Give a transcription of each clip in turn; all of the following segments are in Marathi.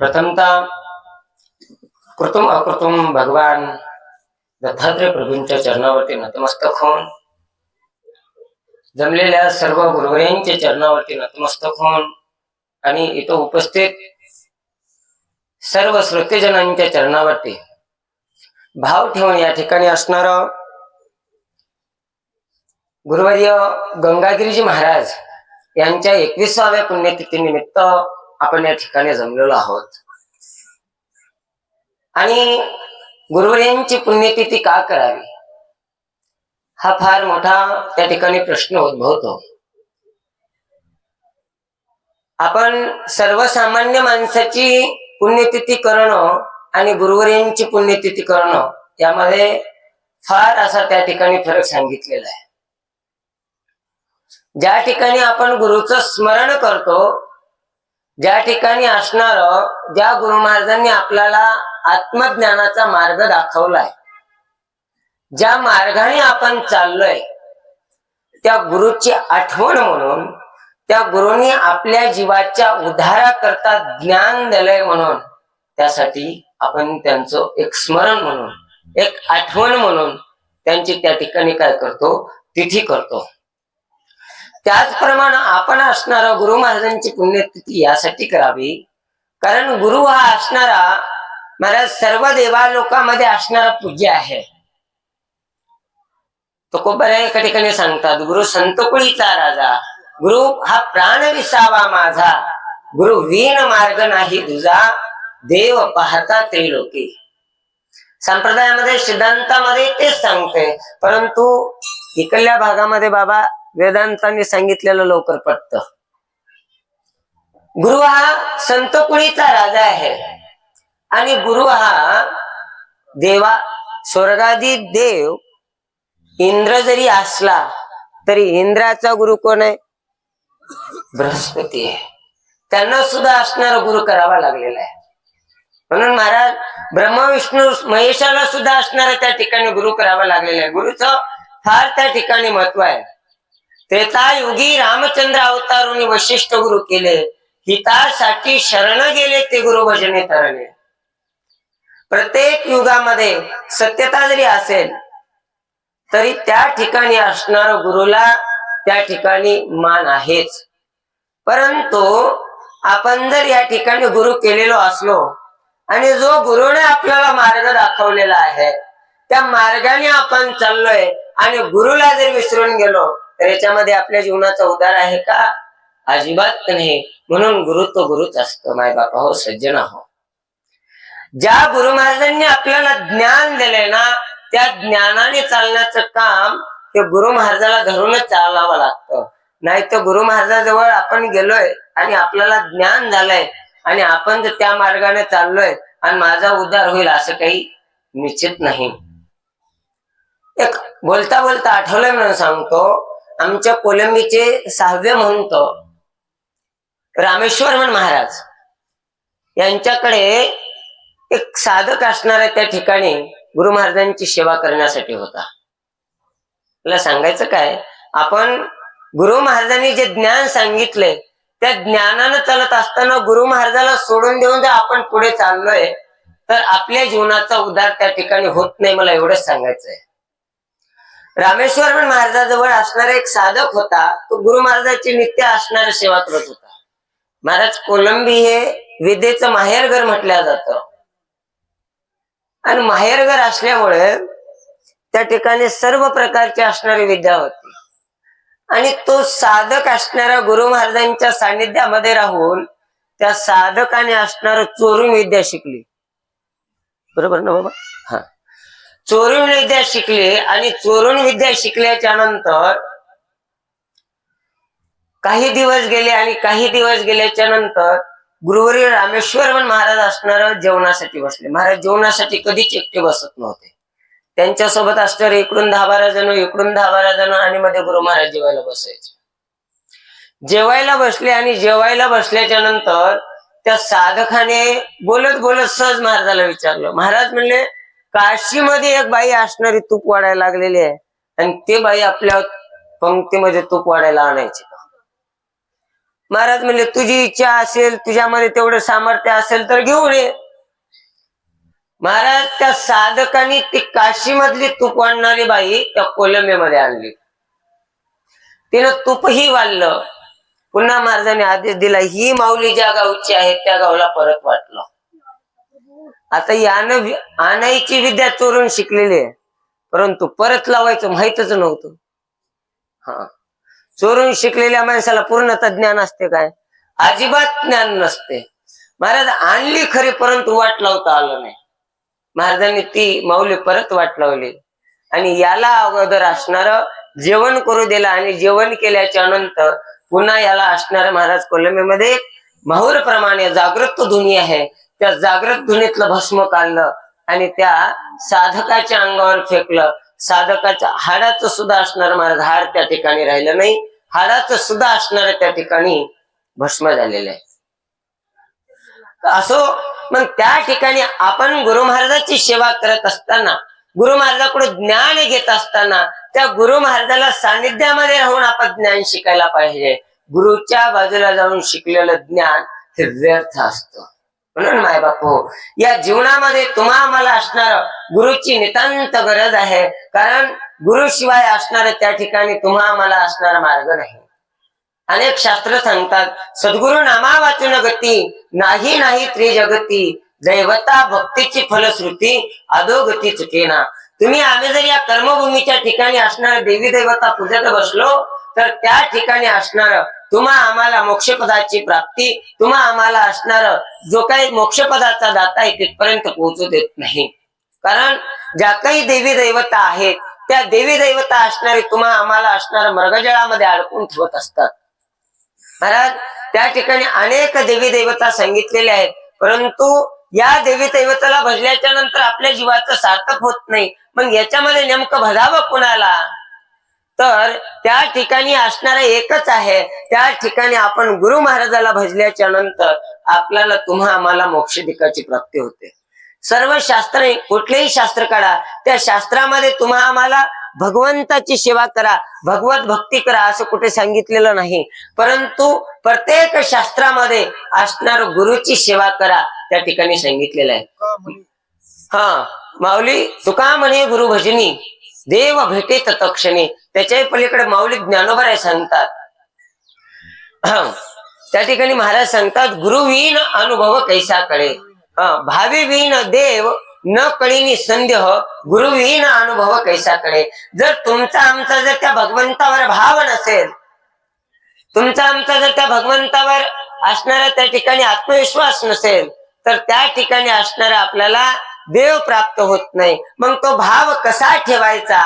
प्रथमतः कृतम अकृतम भगवान दत्तात्रय प्रभूंच्या चरणावरती नतमस्तक होऊन जमलेल्या सर्व गुरुवयांच्या चरणावरती नतमस्तक होऊन आणि इथं उपस्थित सर्व श्रोतेजनांच्या चरणावरती भाव ठेवून या ठिकाणी असणार गुरुवर्य गंगागिरीजी महाराज यांच्या एकविसाव्या पुण्यतिथीनिमित्त आपण या ठिकाणी जमलेलो आहोत. आणि गुरुवर्यांची पुण्यतिथी का करावी? हा फार मोठा त्या ठिकाणी प्रश्न उद्भवतो. आपण सर्वसामान्य माणसाची पुण्यतिथी करणं आणि गुरुवर्यांची पुण्यतिथी करणं यामध्ये फार असा त्या ठिकाणी फरक सांगितलेला आहे. ज्या ठिकाणी आपण गुरुचं स्मरण करतो ज्या ठिकाणी असणार ज्या गुरु महाराजांनी आपल्याला आत्मज्ञानाचा मार्ग दाखवलाय ज्या मार्गाने आपण चाललोय त्या गुरुची आठवण म्हणून त्या गुरुनी आपल्या जीवाच्या उद्धाराकरता ज्ञान दिलंय म्हणून त्यासाठी आपण त्यांचं एक स्मरण म्हणून एक आठवण म्हणून त्यांची त्या ठिकाणी काय करतो? तिथी करतो. त्याचप्रमाणे आपण असणारा गुरु महाराजांची पुण्यतिथी यासाठी करावी. कारण गुरु हा असणारा महाराज सर्व देवा लोकांमध्ये असणारा पूज्य आहे. तो खूप बऱ्या एका ठिकाणी सांगतात गुरु संतकुळीचा राजा गुरु हा प्राण विसावा माझा गुरु वीण मार्ग नाही तुझा देव पाहता त्रिलोकी संप्रदायामध्ये सिद्धांतामध्ये तेच सांगते परंतु इकडल्या भागामध्ये बाबा वेदांतांनी सांगितलेलं लवकर पटत. गुरु हा संत कुळीचा राजा आहे. आणि गुरु हा देवा स्वर्गादी देव इंद्र जरी असला तरी इंद्राचा गुरु कोण आहे? बृहस्पती आहे. त्यांना सुद्धा असणारा गुरु करावा लागलेला आहे. म्हणून महाराज ब्रह्मविष्णू महेशाला सुद्धा असणारा त्या ठिकाणी गुरु करावा लागलेला आहे. गुरुचं फार त्या ठिकाणी महत्त्व आहे. त्रेतायुगी रामचंद्र अवतारून वशिष्ठ गुरु केले. हितासाठी शरण गेले ते गुरु भजने तरणे प्रत्येक युगामध्ये सत्यता जरी असेल तरी त्या ठिकाणी असणार गुरुला त्या ठिकाणी मान आहेच. परंतु आपण जर या ठिकाणी गुरु केलेलो असलो आणि जो गुरुने आपल्याला मार्ग दाखवलेला आहे त्या मार्गाने आपण चाललोय आणि गुरुला जर विसरून गेलो तर याच्यामध्ये आपल्या जीवनाचा उदार आहे का? अजिबात नाही. म्हणून गुरु तो गुरुच असतो. माय बापा हो सज्जन हो ज्या गुरु महाराजांनी आपल्याला ज्ञान दिले ना त्या ज्ञानाने चालण्याचं काम ते गुरु महाराजाला धरूनच चालावं लागतं. नाही तर गुरु महाराजाजवळ आपण गेलोय आणि आपल्याला ज्ञान झालंय आणि आपण जर त्या मार्गाने चाललोय आणि माझा उद्धार होईल असं काही निश्चित नाही. एक बोलता बोलता आठवलंय म्हणून सांगतो आमच्या कोलंबीचे सहावे म्हणतो रामेश्वरमन महाराज यांच्याकडे एक साधक असणाऱ्या त्या ठिकाणी गुरु महाराजांची सेवा करण्यासाठी होता. मला सांगायचं काय? आपण गुरु महाराजांनी जे ज्ञान सांगितले त्या ज्ञानानं चालत असताना गुरु महाराजाला सोडून देऊन जर आपण पुढे चाललोय तर आपल्या जीवनाचा उद्धार त्या ठिकाणी होत नाही मला एवढंच सांगायचंय. रामेश्वर महाराजाजवळ असणारा एक साधक होता. तो गुरु महाराजाची नित्य असणारा सेवा करत होता. महाराज कोलंबी हे विद्येचं माहेरघर म्हटलं जातं. आणि माहेरघर असल्यामुळे त्या ठिकाणी सर्व प्रकारची असणारी विद्या होती. आणि तो साधक असणाऱ्या गुरु महाराजांच्या सानिध्यामध्ये राहून त्या साधकाने असणार चोरून विद्या शिकली. बरोबर ना बाबा? हा. चोरून विद्या शिकली आणि चोरून विद्या शिकल्याच्या नंतर काही दिवस गेले आणि काही दिवस गेल्याच्यानंतर गुरुवारी रामेश्वर महाराज असणार जेवणासाठी बसले. महाराज जेवणासाठी कधीच एकटे बसत नव्हते. त्यांच्यासोबत असणारे इकडून दहा बारा जण इकडून दहा बारा जण आणि मध्ये गुरु महाराज जेवायला बसायचे. जेवायला बसले आणि जेवायला बसल्याच्या नंतर त्या साधकाने बोलत बोलत सहज महाराजाला विचारलं. महाराज म्हणले काशीमध्ये एक बाई असणारी तूप वाढायला लागलेली आहे. आणि ते बाई आपल्या पंक्तीमध्ये तूप वाढायला आणायची. महाराज म्हणले तुझी इच्छा असेल तुझ्यामध्ये तेवढं सामर्थ्य असेल तर घेऊन ये. महाराज त्या साधकांनी ती काशीमधली तूप आणणारी बाई त्या कोलंबेमध्ये आणली. तिनं तूपही वाढलं. पुन्हा महाराजांनी आदेश दिला ही माऊली ज्या गावची आहे त्या गावला परत वाटलं. आता यानं आणायची विद्या चोरून शिकलेली आहे. परंतु परत लावायचं माहितच नव्हतं. हा. चोरून शिकलेल्या माणसाला पूर्णतः ज्ञान असते काय? अजिबात ज्ञान नसते. महाराज आणली खरी परंतु वाट लावता आलं नाही. महाराजांनी ती माऊली परत वाट लावली. आणि याला अगोदर असणार जेवण करू दिलं आणि जेवण केल्याच्यानंतर पुन्हा याला असणार महाराज कोलंबीमध्ये माहूर प्रमाणे जागृत धुनी आहे. त्या जागृत धुनीतलं भस्म काढलं आणि त्या साधकाच्या अंगावर फेकलं. साधकाच्या हाडाचं सुद्धा असणार महाराज. हाड त्या ठिकाणी राहिलं नाही. हाडाचं सुद्धा असणार त्या ठिकाणी भस्म झालेलं आहे. असो मग त्या ठिकाणी आपण गुरु महाराजाची सेवा करत असताना गुरु महाराजाकडे ज्ञान घेत असताना त्या गुरु महाराजाला सानिध्यामध्ये राहून आपण ज्ञान शिकायला पाहिजे. गुरुच्या बाजूला जाऊन शिकलेलं ज्ञान हे व्यर्थ असतं. म्हणून माय बापू या जीवनामध्ये तुम्हा मला असणार गुरुची नितांत गरज आहे. कारण गुरु शिवाय असणार त्या ठिकाणी तुम्हा मला असणार मार्ग नाही. अनेक शास्त्र सांगतात सद्गुरु नामा वाचून गती नाही नाही त्रिजगती. दैवता भक्तीची फलश्रुती अधोगती चुकेना. तुम्ही आम्ही जर या कर्मभूमीच्या ठिकाणी असणार देवी देवता पूजत बसलो तर त्या ठिकाणी असणार तुम्हा आम्हाला मोक्षपदाची प्राप्ती तुम्हा आम्हाला असणार जो काही मोक्षपदाचा दाता आहे तिथपर्यंत पोहोचू देत नाही. कारण ज्या काही देवी देवता आहेत त्या देवी देवता असणारे तुम्हा आम्हाला असणार मृगजळामध्ये अडकून ठेवत असतात. महाराज त्या ठिकाणी अनेक देवी देवता सांगितलेले आहेत परंतु या देवी दैवताला भजल्याच्या नंतर आपल्या जीवाचं सार्थक होत नाही. मग याच्यामध्ये नेमकं भजावं कुणाला? तर त्या ठिकाणी असणारं एकच आहे. त्या ठिकाणी आपण गुरु महाराजाला भजल्याच्या नंतर आपल्याला तुम्हा आम्हाला मोक्षदिकाची प्राप्ती होते. सर्व शास्त्र कुठलेही शास्त्र काढा. त्या शास्त्रामध्ये तुम्हा आम्हाला भगवंताची सेवा करा भगवत भक्ती करा असं कुठे सांगितलेलं नाही. परंतु प्रत्येक शास्त्रामध्ये असणार गुरुची सेवा करा त्या ठिकाणी सांगितलेलं आहे. हा. माऊली तुका म्हणे गुरु भजनी देव भेटे तत्क्षणी. त्याच्याही पलीकडे माऊली ज्ञानोबर आहे सांगतात हा. त्या ठिकाणी महाराज सांगतात गुरुवीन अनुभव कैसा कळे भावी देव न कळीनी संदेह गुरुविहीन अनुभव कैसा कळे जर तुमचा आमचा जर त्या भगवंतावर भाव नसेल तुमचा आमचा जर त्या भगवंतावर असणारा त्या ठिकाणी आत्मविश्वास नसेल तर त्या ठिकाणी असणारा आपल्याला देव प्राप्त होत नाही. मग तो भाव कसा ठेवायचा?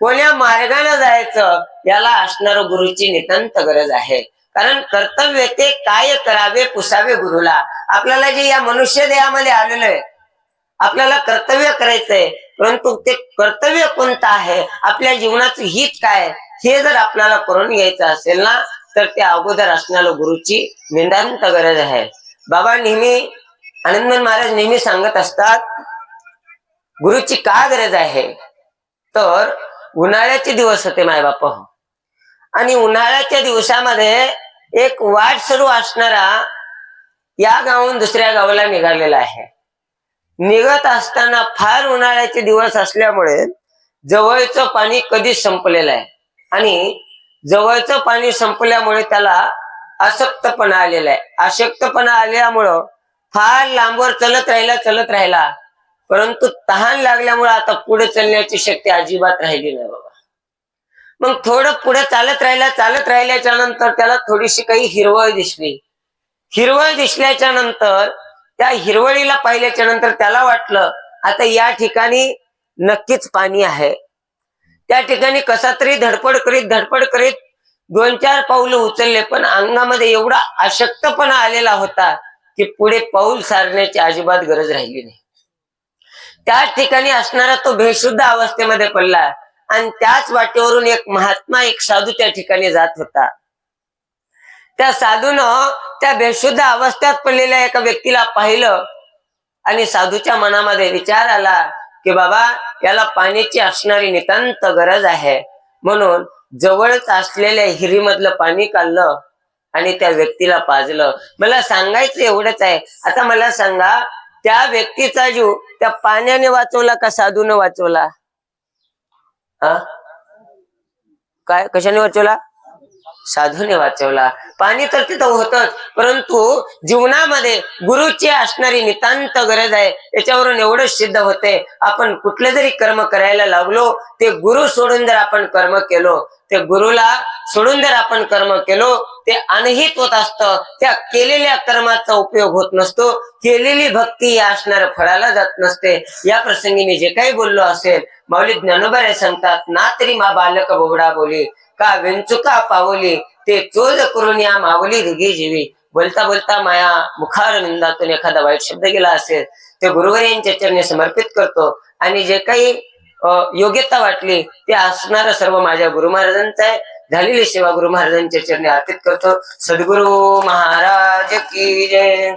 कोण्या मार्गाने जायचं? याला असणार गुरुची नितांत गरज आहे. कारण कर्तव्य ते काय करावे पुसावे गुरुला. आपल्याला जे या मनुष्य देहामध्ये आलेलं आहे आपल्याला कर्तव्य करायचंय परंतु ते कर्तव्य कोणतं आहे? आपल्या जीवनाचं हित काय? हे जर आपल्याला करून घ्यायचं असेल ना तर ते अगोदर असणाऱ्या गुरुची निंदांत गरज आहे. बाबा नेहमी आनंदमन महाराज नेहमी सांगत असतात गुरुची का गरज आहे? तर उन्हाळ्याचे दिवस होते मायबाप. आणि उन्हाळ्याच्या दिवसामध्ये एक वाट सुरू असणारा या गावून दुसऱ्या गावाला निघालेला आहे. निघत असताना फार उन्हाळ्याचे दिवस असल्यामुळे जवळचं पाणी कधीच संपलेलं आहे. आणि जवळचं पाणी संपल्यामुळे त्याला अशक्तपणा आलेला आहे. अशक्तपणा आल्यामुळं फार लांबवर चलत राहिला चलत राहिला. परंतु तहान लागल्यामुळे आता पुढे चालण्याची शक्ती अजिबात राहिली नाही बाबा. मग थोडं पुढे चालत राहिला चालत राहिल्याच्या नंतर त्याला थोडीशी काही हिरवळ दिसली. हिरवळ दिसल्याच्या नंतर त्या हिरवळीला पाहिल्याच्या नंतर त्याला वाटलं आता या ठिकाणी नक्कीच पाणी आहे. त्या ठिकाणी कसा तरी धडपड करीत धडपड करीत दोन चार पाऊलं उचलले पण अंगामध्ये एवढा अशक्तपणा आलेला होता की पुढे पाऊल सारण्याची अजिबात गरज राहिली नाही. त्या ठिकाणी असणारा तो बेशुद्ध अवस्थेमध्ये पडला. आणि त्याच वाटेवरून एक महात्मा एक साधू त्या ठिकाणी जात होता. त्या साधूनं त्या बेशुद्ध अवस्थेत पडलेल्या एका व्यक्तीला पाहिलं आणि साधूच्या मनामध्ये विचार आला की बाबा याला पाण्याची असणारी नितांत गरज आहे. म्हणून जवळच असलेल्या हिरीमधलं पाणी काढलं आणि त्या व्यक्तीला पाजलं. मला सांगायचं एवढंच आहे. आता मला सांगा त्या व्यक्तीचा जीव त्या पाण्याने वाचवला का साधून वाचवला? हा? काय? कशाने वाचवला? साधूने वाचवला. पाणी तर तिथं होतच परंतु जीवनामध्ये गुरुची असणारी नितांत गरज आहे. याच्यावरून एवढंच सिद्ध होते. आपण कुठले जरी कर्म करायला लागलो ते गुरु सोडून जर आपण कर्म केलो ते गुरुला सोडून जर आपण कर्म केलो ते अनहित होत असतं. त्या केलेल्या कर्माचा उपयोग होत नसतो. केलेली भक्ती या असणाऱ्या फळाला जात नसते. या प्रसंगी मी जे काही बोललो असेल माऊली ज्ञानोबरे सांगतात ना तरी मा बालक बोबडा बोली का विंचुका पावली ते चोज करून या मावली रुगी जीवी. बोलता बोलता माया मुखार निंदातून एखादा वाईट शब्द गेला असेल ते गुरुवर यांच्या चरणी समर्पित करतो. आणि जे काही अं, योग्यता वाटली ते असणार सर्व माझ्या गुरु महाराजांचं आहे. झालेली सेवा गुरु महाराजांच्या चरणी अर्पित करतो. सद्गुरु महाराज की जय.